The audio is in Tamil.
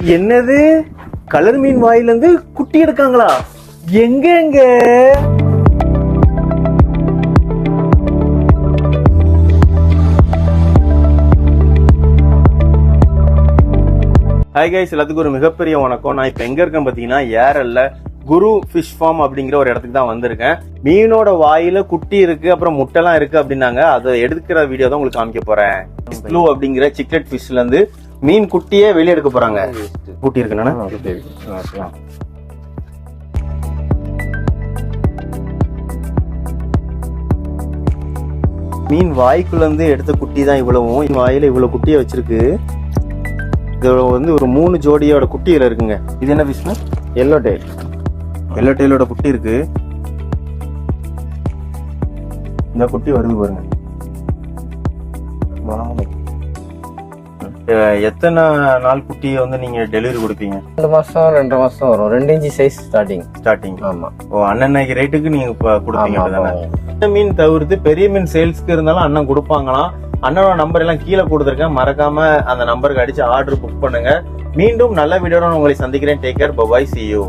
என்னது? கலர் மீன் வாயில இருந்து குட்டி எடுக்காங்களா? எங்க எங்க? ஹாய் கைஸ் எல்லாத்துக்கும் ஒரு மிகப்பெரிய வணக்கம். நான் இப்ப எங்க இருக்கேன் பாத்தீங்கன்னா ஏரல்ல குரு ஃபிஷ் ஃபார்ம் அப்படிங்கிற ஒரு இடத்துக்கு தான் வந்திருக்கேன். மீனோட வாயில குட்டி இருக்கு அப்புறம் முட்டைலாம் இருக்கு அப்படின்னாங்க. அதை எடுக்கிற வீடியோ தான் உங்களுக்கு காமிக்க போறேன். ப்ளூ அப்படிங்கிற சிக்லெட் ஃபிஷ்ல இருந்து மீன் குட்டியே வெளியே எடுக்க போறாங்க. குட்டி இருக்குண்ணா மீன் வாய்க்குள்ள இருந்து எடுத்த குட்டி தான் இவ்வளவும். வாயில இவ்வளவு குட்டியை வச்சிருக்கு. இதுல வந்து ஒரு மூணு ஜோடியோட குட்டியில இருக்குங்க. இது என்ன ஃபிஷ்னா எல்லோ டேல் வெள்ளை டெயிலோட குட்டி இருக்கு. இந்த குட்டி வருது பாருங்க. எத்தனை நாள் குட்டியை வந்து நீங்க டெலிவரி கொடுப்பீங்க? ரெண்டு மாசம் ரெண்டரை மாசம் வரும். ரெண்டு இன்ச்சு சைஸ் ஸ்டார்டிங் ஸ்டார்டிங் ஆமா. ஓ அண்ணன்னைக்கு ரேட்டுக்கு நீங்க கொடுப்பீங்க அப்படிதானே? மீன் தவிர்த்து பெரிய மீன் சேல்ஸ்க்கு இருந்தாலும் அண்ணன் கொடுப்பாங்களாம். அண்ணனோட நம்பர் எல்லாம் கீழே கொடுத்துருக்கேன். மறக்காம அந்த நம்பருக்கு அடிச்சு ஆர்டர் புக் பண்ணுங்க. மீண்டும் நல்ல வீடியோட உங்களை சந்திக்கிறேன். Take care bye bye see you